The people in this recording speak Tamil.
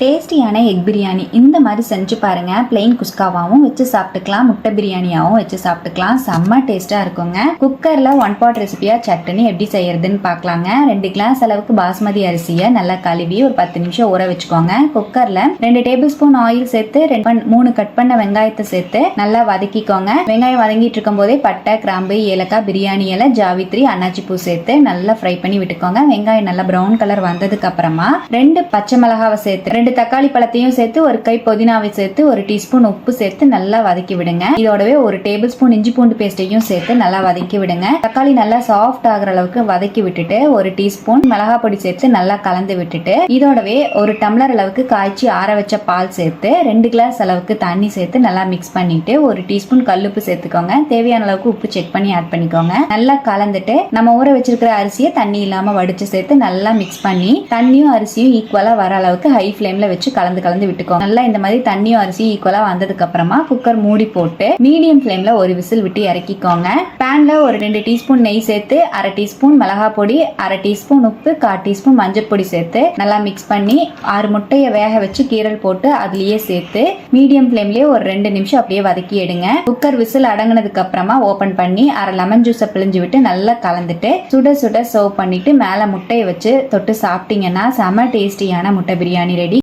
டேஸ்டியான எக் பிரியாணி இந்த மாதிரி செஞ்சு பாருங்க. பிளெயின் குஸ்காவாகவும் வச்சு சாப்பிட்டுக்கலாம். முட்டை பிரியாணியாகவும் வச்சு சாப்பிட்டுக்கலாம். செம்ம டேஸ்டா இருக்குங்க. குக்கர்ல ஒன் பாட் ரெசிபியா சட்னி எப்படி செய்யறதுன்னு பார்க்கலாங்க ரெண்டு கிளாஸ் அளவுக்கு பாஸ்மதி அரிசியை நல்லா கழுவி ஒரு பத்து நிமிஷம் ஊற வச்சுக்கோங்க. குக்கர்ல ரெண்டு டேபிள் ஸ்பூன் ஆயில் சேர்த்து ரெண்டு மூணு கட் பண்ண வெங்காயத்தை சேர்த்து நல்லா வதக்கிக்கோங்க. வெங்காயம் வதங்கிட்டு இருக்கும் போதே பட்டை கிராம்பு ஏலக்காய் பிரியாணி இலை ஜாவித்ரி அன்னாச்சி பூ சேர்த்து நல்லா ஃப்ரை பண்ணி விட்டுக்கோங்க. வெங்காயம் நல்லா ப்ரௌன் கலர் வந்ததுக்கு அப்புறமா ரெண்டு பச்சை மிளகாவை சேர்த்து ரெண்டு தக்காளி பழத்தையும் சேர்த்து ஒரு கை புதினாவை சேர்த்து ஒரு டீஸ்பூன் உப்பு சேர்த்து நல்லா வதக்கி விடுங்க. இதோடவே ஒரு டேபிள் ஸ்பூன் இஞ்சி பூண்டு பேஸ்ட்டையும் சேர்த்து நல்லா வதக்கி விடுங்க. தக்காளி நல்லா சாஃப்ட் ஆகிற அளவுக்கு வதக்கி விட்டுட்டு ஒரு டீஸ்பூன் மிளகா பொடி சேர்த்து நல்லா கலந்து விட்டுட்டு இதோடவே ஒரு டம்ளர் அளவுக்கு காய்ச்சி ஆற வச்ச பால் சேர்த்து ரெண்டு கிளாஸ் அளவுக்கு தண்ணி சேர்த்து நல்லா மிக்ஸ் பண்ணிட்டு ஒரு டீஸ்பூன் கல்லுப்பு சேர்த்துக்கோங்க. தேவையான அளவுக்கு உப்பு செக் பண்ணி ஆட் பண்ணிக்கோங்க. நல்லா கலந்துட்டு நம்ம ஊற வச்சிருக்கிற அரிசியை தண்ணி இல்லாம வடிச்சு சேர்த்து நல்லா மிக்ஸ் பண்ணி தண்ணியும் அரிசியும் ஈக்குவலா வர அளவுக்கு ஹை ஃப்ளேம்ல வச்சு கலந்து கலந்து விட்டுக்கோங்க நல்லா இந்த மாதிரி தண்ணியும் அரிசி ஈக்குவலா வந்ததுக்கு அப்புறமா குக்கர் மூடி போட்டு மீடியம் ஃப்ளேம்ல ஒரு விசில் விட்டு இறக்கிக்கோங்க. பேன்ல ஒரு ரெண்டு டீஸ்பூன் நெய் சேர்த்து அரை டீஸ்பூன் மிளகா பொடி அரை டீஸ்பூன் உப்பு கால் டீஸ்பூன் மஞ்சள் பொடி சேர்த்து நல்லா மிக்ஸ் பண்ணி ஆறு முட்டையை வேக வச்சு கீரல் போட்டு அதுலயே சேர்த்து மீடியம் ஃப்ளேம்லேயே ஒரு ரெண்டு நிமிஷம் அப்படியே வதக்கி எடுங்க. குக்கர் விசில் அடங்கினதுக்கு அப்புறமா ஓபன் பண்ணி அரை லெமன் ஜூஸை பிழிஞ்சு விட்டு நல்லா கலந்துட்டு சுட சுட சர்வ் பண்ணிட்டு மேல முட்டையை வச்சு தொட்டு சாப்பிட்டீங்கன்னா செம டேஸ்டியான முட்டை பிரியாணி ரெடி